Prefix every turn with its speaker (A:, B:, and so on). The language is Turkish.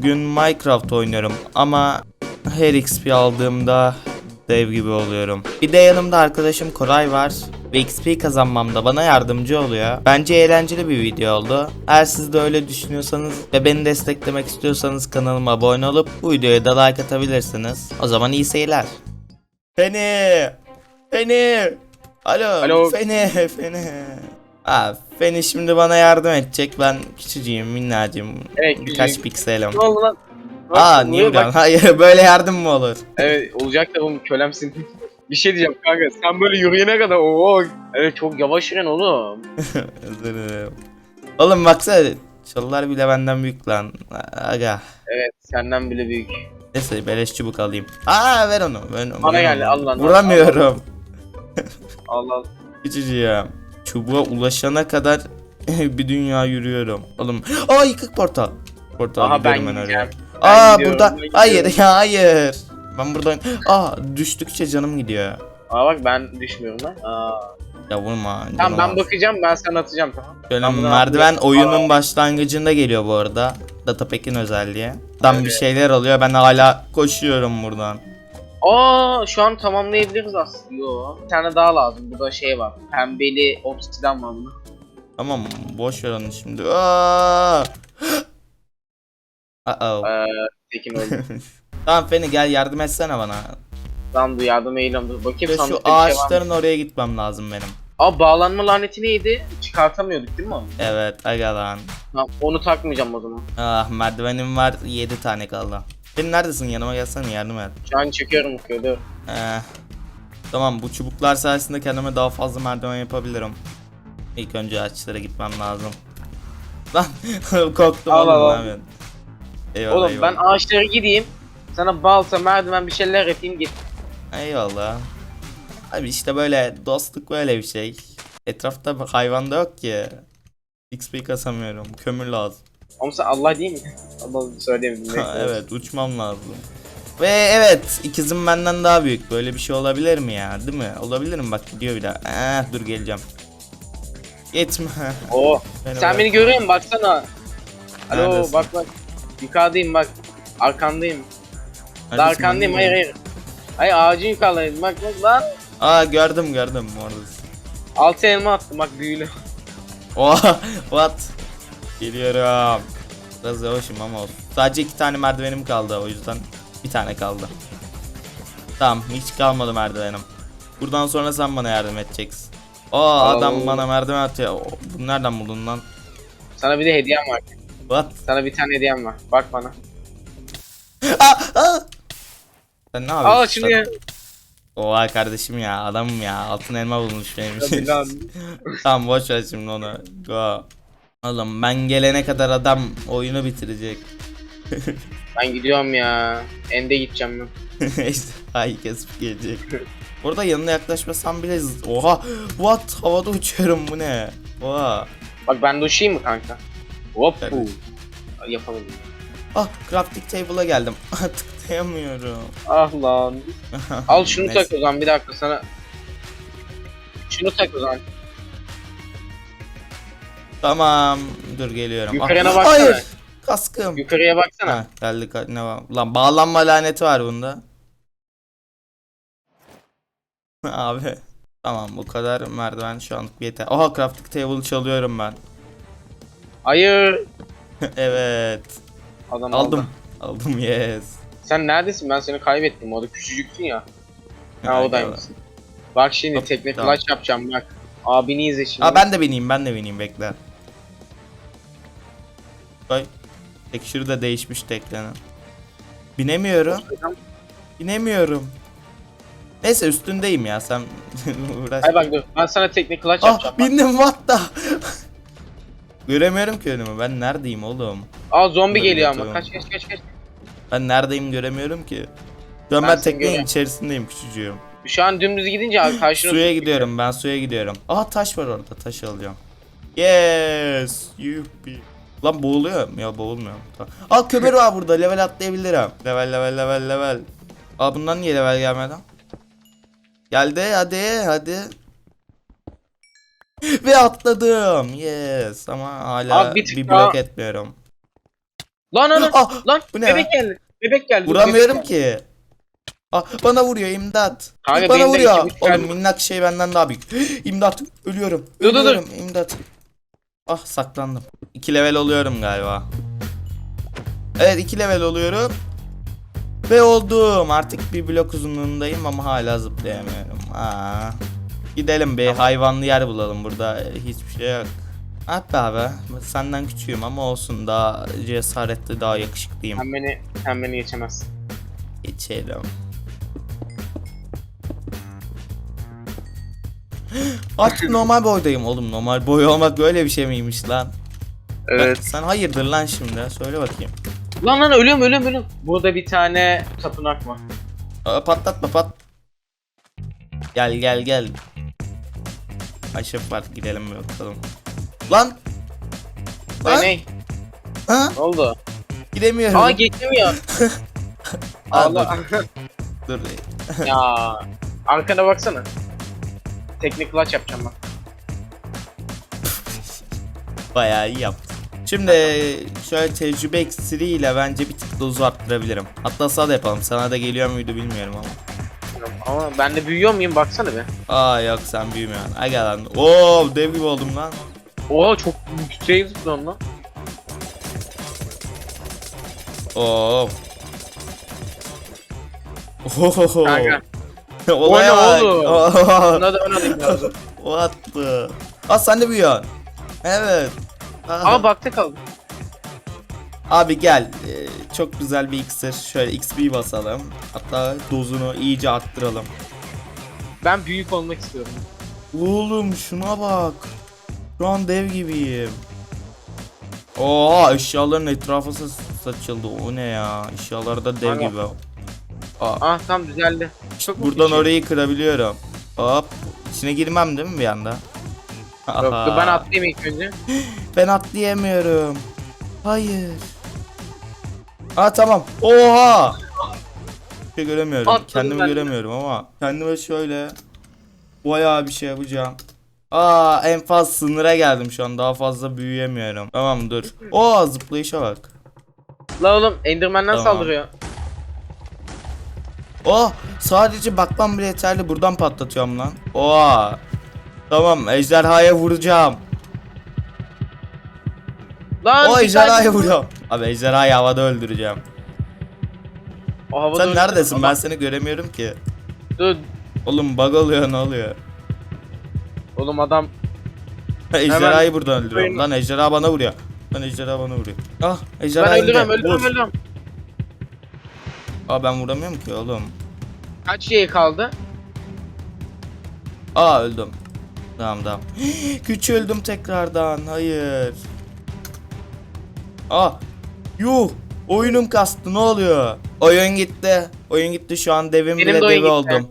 A: Bugün Minecraft oynuyorum ama her XP aldığımda dev gibi oluyorum. Bir de yanımda arkadaşım Koray var ve XP kazanmamda bana yardımcı oluyor. Bence eğlenceli bir video oldu. Eğer siz de öyle düşünüyorsanız ve beni desteklemek istiyorsanız kanalıma abone olup bu videoya da like atabilirsiniz. O zaman iyi seyirler. Feni! Feni! Alo,
B: Alo.
A: Feni, Feni. Ha, Feni şimdi bana yardım edecek. Ben küçücüğüm, minnacığım.
B: Evet,
A: Birkaç
B: küçücük.
A: pikselim.
B: Ne oldu lan?
A: Aa
B: Bak,
A: niye
B: buraya
A: vuruyorsun?
B: bak.
A: Hayır böyle yardım mı olur?
B: Evet olacak da oğlum kölemsin. bir şey diyeceğim kanka sen böyle yürüyene kadar ooo. Evet çok yavaş yürüyen oğlum.
A: Özür dilerim. Oğlum baksana çalılar bile benden büyük lan. Aga.
B: Evet senden bile büyük.
A: Neyse beleş çubuk alayım. Aa ver onu. Ben,
B: Bana
A: ver
B: geldi,
A: onu.
B: al lan, al,
A: Vuramıyorum.
B: Allah Allah.
A: Küçücüğüm. Çubuğa ulaşana kadar bir dünya yürüyorum. Oğlum. Aa yıkık portal. Portal
B: Aha, ben
A: gidiyorum ben oraya.
B: gideceğim.
A: Aa
B: gidiyorum,
A: burada.
B: ben
A: Hayır ya hayır. Ben buradan. Aa düştükçe canım gidiyor.
B: Aa bak ben düşmüyorum lan. Aa.
A: Ya vurma.
B: Tamam ben bakacağım ben sana atacağım tamam. Ben bunu
A: merdiven
B: atlıyorum.
A: oyunun
B: Aa.
A: başlangıcında geliyor bu arada. Datapack'in özelliği. Tam bir
B: Evet.
A: şeyler oluyor. Ben hala koşuyorum buradan.
B: Aa şu an tamamlayabiliriz aslında. Yo. Bir tane daha lazım. Burada şey var. Pembeli obsidian var bunda.
A: Tamam boş ver onu şimdi. Aa! Uh-oh.
B: Ee, Tekin öldü.
A: tamam Feni gel yardım etsene bana.
B: Lan dur yardım eylem dur. Bakayım
A: Ve şu
B: sandıkta bir şey var mı?
A: ağaçların oraya gitmem lazım benim.
B: Aa bağlanma laneti neydi? Çıkartamıyorduk değil mi onu?
A: Evet aga lan.
B: Tamam onu takmayacağım o zaman.
A: Ah merdivenim var 7 tane kaldı. Feni neredesin yanıma gelsene yardım et.
B: Şu an çekiyorum köyde.
A: Eh. Tamam bu çubuklar sayesinde kendime daha fazla merdiven yapabilirim. İlk önce ağaçlara gitmem lazım. Lan korktum
B: Al,
A: oğlum
B: al, al.
A: lan ben. Eyvallah
B: Oğlum
A: eyvallah.
B: ben ağaçlara gideyim. Sana balta, merdiven bir şeyler yapayım git.
A: Eyvallah. Abi işte böyle dostluk böyle bir şey. Etrafta hayvan da yok ki. XP kasamıyorum. Kömür lazım.
B: Ama sen Allah değil mi? Allah söyleyemedim.
A: Ha, evet uçmam lazım. Ve evet ikizim benden daha büyük. Böyle bir şey olabilir mi ya? Değil mi? Olabilir mi? Bak gidiyor bir daha. Eh, dur geleceğim. Gitme.
B: Oo.
A: Beni
B: Sen
A: bırak.
B: beni görüyor musun? Baksana. Alo
A: Neredesin?
B: bak bak. Yukarıdayım bak. Arkandayım. Da
A: Neredesin?
B: arkandayım hayır hayır. Hayır ağacın yukarıdayım bak bak lan.
A: Aa gördüm gördüm oradasın.
B: Altı elma attım bak büyülü.
A: Oha what? Geliyorum. Biraz yavaşım ama olsun. Sadece iki tane merdivenim kaldı o yüzden bir tane kaldı. Tamam hiç kalmadı merdivenim. Buradan sonra sen bana yardım edeceksin. Aa adam bana merdiven atıyor. Oo, Bunu nereden buldun lan?
B: Sana bir de hediyem var.
A: What?
B: Sana bir tane hediyem var. Bak bana.
A: Aa, aa! Sen ne yapıyorsun?
B: Al şunu ya.
A: Oha kardeşim ya adamım ya altın elma bulmuş benim
B: Hadi
A: için.
B: lan.
A: tamam boş ver şimdi onu. Go. Oğlum ben gelene kadar adam oyunu bitirecek.
B: Ben gidiyorum ya. Ende gideceğim ben.
A: Ay kesip gelecek. Burada yanına yaklaşmasam bile oha what havada uçuyorum bu ne? Oha.
B: Bak ben de uçayım mı kanka? Hop.
A: Tabii.
B: Yapamadım.
A: Ah crafting table'a geldim. Tıklayamıyorum.
B: Ah lan. Al şunu tak o zaman bir dakika sana. Şunu tak o zaman.
A: Tamam dur geliyorum.
B: Yukarına
A: Ah,
B: baksana.
A: Hayır. Kaskım.
B: Yukarıya baksana.
A: Ha, geldi ka- ne var? Lan bağlanma laneti var bunda. Abi. Tamam bu kadar merdiven şu anlık yeter. Oha crafting table çalıyorum ben.
B: Hayır.
A: evet.
B: Adam
A: Aldım.
B: aldı.
A: Aldım yes.
B: Sen neredesin? Ben seni kaybettim. Orada küçücüktün ya. Ha oradaymışsın. Bak şimdi
A: Hop,
B: tekne
A: tamam.
B: clutch yapacağım bak. Abini izle şimdi.
A: Aa ben de bineyim ben de bineyim bekle. Ay. Tekşürü de değişmiş teknenin. Binemiyorum. Binemiyorum. Neyse üstündeyim ya sen uğraş.
B: Hay bak dur. Ben sana tekne clutch
A: Ah
B: yapacağım.
A: bindim what the. Göremiyorum ki önümü. Ben neredeyim oğlum?
B: Aa zombi
A: Dur,
B: geliyor ama. Kaç kaç kaç kaç.
A: Ben neredeyim göremiyorum ki. Şu an
B: Ben
A: ben teknenin içerisindeyim küçücüğüm.
B: Şu an dümdüz gidince karşına
A: Suya gidiyorum ben suya gidiyorum. Aha taş var orada taş alıyorum. Yes. Yuppie. Lan boğuluyor mu? Ya boğulmuyor. Tamam. Aa kömür var burada level atlayabilirim. Level level level level. Aa bundan niye level gelmedi? Geldi hadi hadi. Ve atladım. Yes ama hala
B: Abi bir
A: bir, blok
B: daha-
A: etmiyorum.
B: Lan lan
A: Ah,
B: lan
A: bu ne
B: bebek
A: ya?
B: geldi. Bebek geldi. dur,
A: Vuramıyorum
B: bebek geldi.
A: ki. Ah, bana vuruyor imdat.
B: Kanka,
A: bana vuruyor. Oğlum minnak şey benden daha büyük. İmdat. Ölüyorum.
B: Dur, dur, dur.
A: Ölüyorum. İmdat. Ah saklandım. 2 level oluyorum galiba. Evet 2 level oluyorum. Ve oldum. Artık bir blok uzunluğundayım ama hala zıplayamıyorum. Aa. Gidelim bir hayvanlı yer bulalım. Burada hiçbir şey yok. At be abi. Senden küçüğüm ama olsun. Daha cesaretli, daha yakışıklıyım.
B: Sen beni, sen beni geçemezsin.
A: Geçelim. Artık normal boydayım oğlum. Normal boy olmak böyle bir şey miymiş lan?
B: Evet.
A: Sen hayırdır lan şimdi? Söyle bakayım.
B: Lan lan ölüyorum ölüyorum ölüyorum. Burada bir tane tapınak var.
A: Aa, patlatma pat. Gel gel gel. Aşıp var gidelim bakalım. Lan.
B: Lan
A: Lan.
B: ne?
A: Ha?
B: Ne oldu?
A: Gidemiyorum.
B: Aa geçemiyor. Allah.
A: Dur.
B: ya. Arkana baksana. Teknik clutch yapacağım bak.
A: Bayağı iyi yaptın. Şimdi şöyle tecrübe iksiriyle bence bir tık dozu arttırabilirim. Hatta sana da yapalım. Sana da geliyor muydu bilmiyorum ama.
B: Ama ben de büyüyor muyum baksana be.
A: Aa yok sen büyümüyorsun. Aga lan. Oo dev gibi oldum lan.
B: Oha çok yükseğe zıplıyorsun lan.
A: Oo. Ohohoho.
B: Kanka.
A: Olaya
B: O ne
A: bak.
B: oğlum? Buna da ön alayım lazım.
A: O attı. Aa sen de büyüyorsun. Evet. Aa.
B: Ama bakta kaldım.
A: Abi gel. Ee, çok güzel bir iksir. Şöyle XP basalım. Hatta dozunu iyice arttıralım.
B: Ben büyük olmak istiyorum.
A: Oğlum şuna bak. Şu an dev gibiyim. Oha eşyaların etrafı sa- saçıldı. O ne ya? Eşyalarda dev
B: Aga.
A: gibi. Aa,
B: Ah tam düzeldi. Çok
A: buradan
B: küçük?
A: orayı kırabiliyorum. Hop. İçine girmem değil mi bir anda?
B: Yok
A: Aha.
B: ben atlayayım ilk önce.
A: Ben atlayamıyorum. Hayır. Aa tamam. Oha. Bir şey göremiyorum.
B: Atladım
A: Kendimi
B: ben de.
A: göremiyorum ama kendime şöyle bayağı bir şey yapacağım. Aa en fazla sınıra geldim şu an. Daha fazla büyüyemiyorum. Tamam dur. Oo zıplayışa bak.
B: La oğlum Enderman'den
A: Tamam.
B: saldırıyor.
A: Oh sadece bakmam bile yeterli. Buradan patlatıyorum lan. Oha. Tamam ejderhaya vuracağım.
B: Lan
A: O
B: bir
A: ejderhaya
B: tane-
A: vuruyorum. Abi ejderhayı havada öldüreceğim.
B: O havada
A: Sen
B: öldü.
A: neredesin? Ben
B: Adam-
A: seni göremiyorum ki.
B: Dur.
A: Oğlum bug oluyor ne oluyor?
B: Oğlum adam
A: Ejderhayı buradan öldürüyorum. Lan ejderha bana vuruyor. Lan ejderha bana vuruyor. Ah
B: ben
A: ejderha indi.
B: öldürmem öldürmem
A: Vur.
B: öldürmem.
A: Aa ben vuramıyorum ki oğlum.
B: Kaç şey kaldı?
A: Aa öldüm. Tamam tamam. Küçüldüm tekrardan. Hayır. Ah. Yuh. Oyunum kastı ne oluyor? Oyun gitti. Oyun gitti şu an devim
B: Benim
A: bile
B: de
A: devi
B: gitti.
A: oldum.